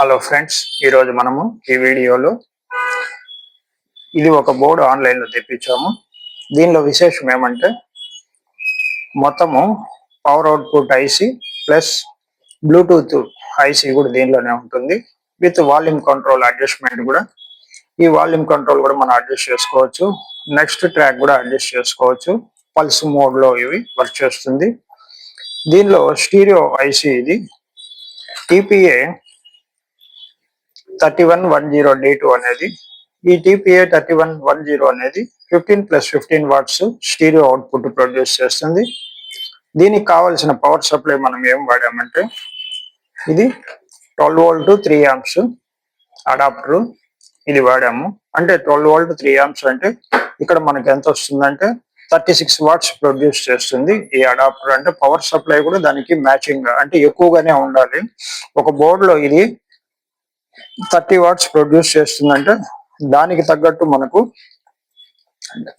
Hello friends ఈరోజు మనము ఈ వీడియోలో ఇది ఒక బోర్డు ఆన్లైన్లో తెప్పించాము. దీనిలో విశేషం ఏమంటే మొత్తము power output IC plus Bluetooth IC కూడా దీనిలోనే ఉంటుంది. విత్ వాల్యూమ్ కంట్రోల్ అడ్జస్ట్మెంట్ కూడా. ఈ వాల్యూమ్ కంట్రోల్ కూడా మనం అడ్జస్ట్ చేసుకోవచ్చు. నెక్స్ట్ ట్రాక్ కూడా అడ్జస్ట్ చేసుకోవచ్చు. పల్స్ మోడ్లో ఇవి వర్క్ చేస్తుంది. దీనిలో స్టీరియో ఐసి ఇది. TPA thirty one one zero D two అనేది ఈ TPA thirty one one zero అనేది fifteen plus fifteen watts stereo output produce చేస్తుంది. దీనికి కావాల్సిన పవర్ సప్లై మనం ఏం వాడామంటే ఇది twelve volt three amps adapter ఇది వాడాము. అంటే ట్వెల్వ్ వోల్ట్ త్రీ యాంప్స్ అంటే ఇక్కడ మనకి ఎంత వస్తుందంటే థర్టీ సిక్స్ వాట్స్ ప్రొడ్యూస్ చేస్తుంది. ఈ అడాప్టర్ అంటే పవర్ సప్లై కూడా దానికి మ్యాచింగ్ అంటే ఎక్కువగానే ఉండాలి. ఒక బోర్డులో ఇది థర్టీ వాట్స్ ప్రొడ్యూస్ చేస్తుందంటే దానికి తగ్గట్టు మనకు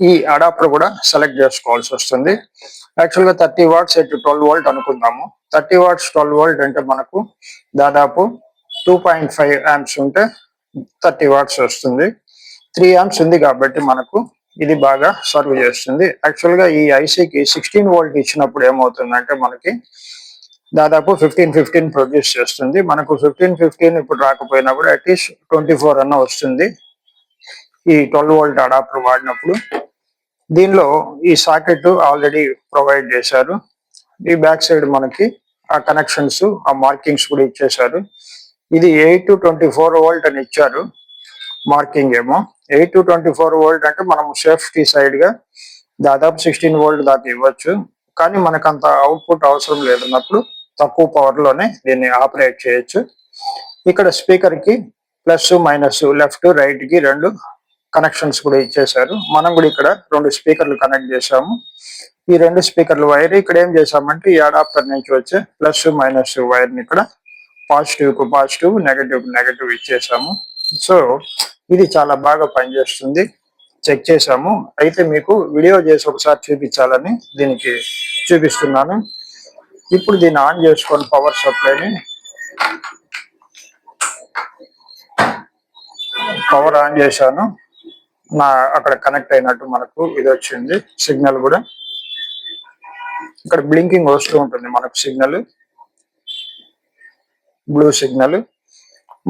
ఈ అడాప్టర్ కూడా సెలెక్ట్ చేసుకోవాల్సి వస్తుంది. యాక్చువల్గా thirty watts at twelve volt అనుకుందాము. థర్టీ వాట్స్ ట్వెల్వ్ వోల్ట్ అంటే మనకు దాదాపు టూ పాయింట్ ఫైవ్ యాంప్స్ ఉంటే థర్టీ వాట్స్ వస్తుంది. త్రీ యాంప్స్ ఉంది కాబట్టి మనకు ఇది బాగా సర్వ్ చేస్తుంది. యాక్చువల్గా ఈ ఐసీకి సిక్స్టీన్ వోల్ట్ ఇచ్చినప్పుడు ఏమవుతుందంటే మనకి దాదాపు ఫిఫ్టీన్ ఫిఫ్టీన్ ప్రొడ్యూస్ చేస్తుంది. మనకు ఫిఫ్టీన్ ఫిఫ్టీన్ ఇప్పుడు రాకపోయినా కూడా అట్లీస్ట్ ట్వంటీ ఫోర్ అన్న వస్తుంది. ఈ ట్వెల్వ్ వోల్ట్ అడాప్టర్ వాడినప్పుడు దీనిలో ఈ సాకెట్ ఆల్రెడీ ప్రొవైడ్ చేశారు. ఈ బ్యాక్ సైడ్ మనకి ఆ కనెక్షన్స్ ఆ మార్కింగ్స్ కూడా ఇచ్చేశారు. ఇది eight to twenty four volt అని ఇచ్చారు మార్కింగ్ ఏమో. Eight to twenty four volt అంటే మనం సేఫ్టీ సైడ్గా దాదాపు సిక్స్టీన్ వోల్ట్ దాకా ఇవ్వచ్చు. కానీ మనకు అంత అవుట్పుట్ అవసరం లేదన్నప్పుడు తక్కువ పవర్లోనే దీన్ని ఆపరేట్ చేయొచ్చు. ఇక్కడ స్పీకర్కి ప్లస్ మైనస్ లెఫ్ట్ రైట్కి రెండు కనెక్షన్స్ కూడా ఇచ్చేసారు మనం కూడా ఇక్కడ రెండు స్పీకర్లు కనెక్ట్ చేసాము ఈ రెండు స్పీకర్ల వైర్ ఇక్కడ ఏం చేసామంటే ఈ అడాప్టర్ నుంచి వచ్చే ప్లస్ మైనస్ వైర్ని ఇక్కడ పాజిటివ్కు పాజిటివ్ నెగటివ్ నెగటివ్ ఇచ్చేసాము సో ఇది చాలా బాగా పనిచేస్తుంది. చెక్ చేసాము అయితే మీకు వీడియో చేసి ఒకసారి చూపించాలని దీనికి చూపిస్తున్నాను. ఇప్పుడు దీన్ని ఆన్ చేసుకోండి పవర్ సప్లైని. పవర్ ఆన్ చేశాను. నా అక్కడ కనెక్ట్ అయినట్టు మనకు ఇది వచ్చింది సిగ్నల్ కూడా. ఇక్కడ బ్లింకింగ్ వస్తూ ఉంటుంది మనకు సిగ్నల్. Blue signal.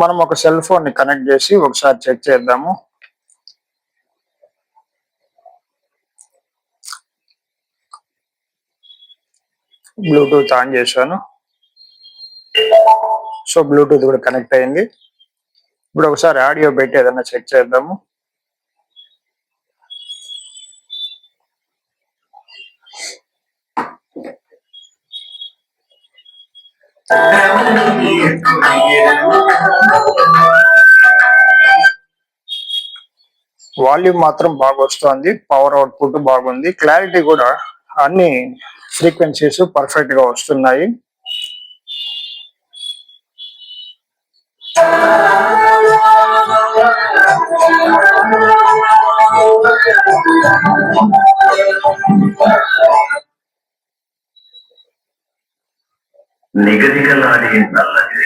మనం ఒక సెల్ ఫోన్ని కనెక్ట్ చేసి ఒకసారి చెక్ చేద్దాము. బ్లూటూత్ ఆన్ చేశాను. సో బ్లూటూత్ కూడా కనెక్ట్ అయింది. ఇప్పుడు ఒకసారి ఆడియో పెట్టి ఏదైనా చెక్ చేద్దాము. వాల్యూమ్ మాత్రం బాగా వస్తుంది. పవర్ అవుట్పుట్ బాగుంది. క్లారిటీ కూడా అన్ని ఫ్రీక్వెన్సీస్ పర్ఫెక్ట్గా వస్తున్నాయి. నిగనిగలాడే నల్లని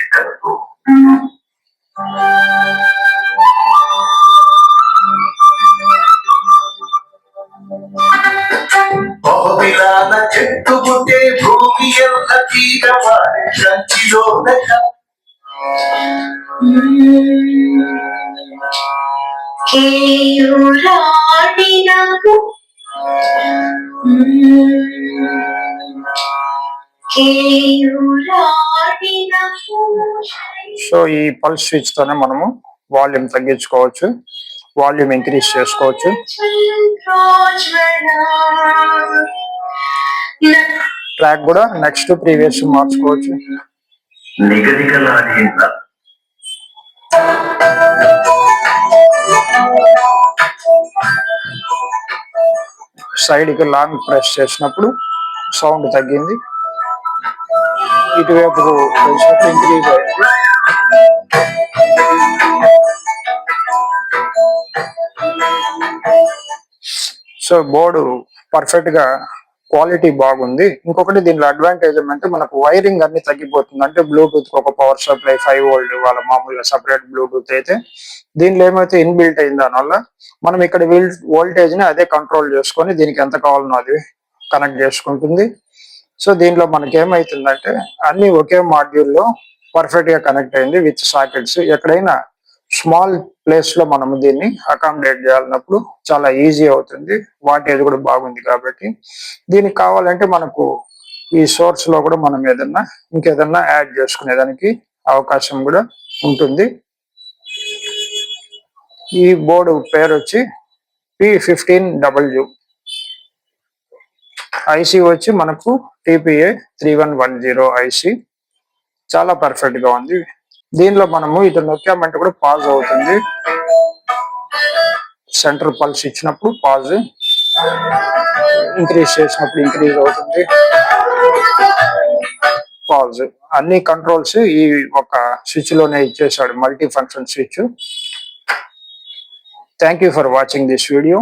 బహువిలాన చెట్టుకుంటే భూమి కేయురాడినకు సో ఈ పల్స్ స్విచ్ తోనే మనము వాల్యూమ్ తగ్గించుకోవచ్చు వాల్యూమ్ ఇంక్రీజ్ చేసుకోవచ్చు. ట్రాక్ కూడా నెక్స్ట్ ప్రీవియస్ మార్చుకోవచ్చు. సైడ్కి లాంగ్ ప్రెస్ చేసినప్పుడు సౌండ్ తగ్గింది. ఇటువైపు ఇంక్రీజ్ అయింది. సో బోర్డు పర్ఫెక్ట్గా క్వాలిటీ బాగుంది. ఇంకొకటి దీనిలో అడ్వాంటేజ్ ఏమంటే మనకు వైరింగ్ అన్ని తగ్గిపోతుంది. అంటే బ్లూటూత్ ఒక పవర్ సప్లై ఫైవ్ వోల్ట్ వాళ్ళ మామూలుగా సపరేట్ బ్లూటూత్ అయితే. దీనిలో ఏమైతే ఇన్బిల్ట్ అయింది దానివల్ల మనం ఇక్కడ వోల్టేజ్ని అదే కంట్రోల్ చేసుకొని దీనికి ఎంత కావాలనో అది కనెక్ట్ చేసుకుంటుంది. సో దీనిలో మనకి ఏమైతుందంటే అన్ని ఒకే మాడ్యూల్లో పర్ఫెక్ట్గా కనెక్ట్ అయింది విత్ సాకెట్స్ ఎక్కడైనా స్మాల్ ప్లేస్లో మనం దీన్ని అకామిడేట్ చేయాలన్నప్పుడు చాలా ఈజీ అవుతుంది. వాటేజ్ కూడా బాగుంది కాబట్టి. దీనికి కావాలంటే మనకు ఈ సోర్స్లో కూడా మనం ఏదన్నా ఇంకేదన్నా యాడ్ చేసుకునేదానికి అవకాశం కూడా ఉంటుంది. ఈ బోర్డు పేరు వచ్చి పి ఫిఫ్టీన్ డబ్ల్యూ ఐసి వచ్చి మనకు TPA three one one zero IC చాలా పర్ఫెక్ట్గా ఉంది. దీనిలో మనము ఇటు నొక్కామంటే కూడా పాజ్ అవుతుంది. సెంటర్ పల్స్ ఇచ్చినప్పుడు పాజ్ ఇంక్రీజ్ చేసినప్పుడు ఇంక్రీజ్ అవుతుంది. పాజ్ అన్ని కంట్రోల్స్ ఈ ఒక స్విచ్లోనే ఇచ్చేసాడు multi function switch thank you for watching this video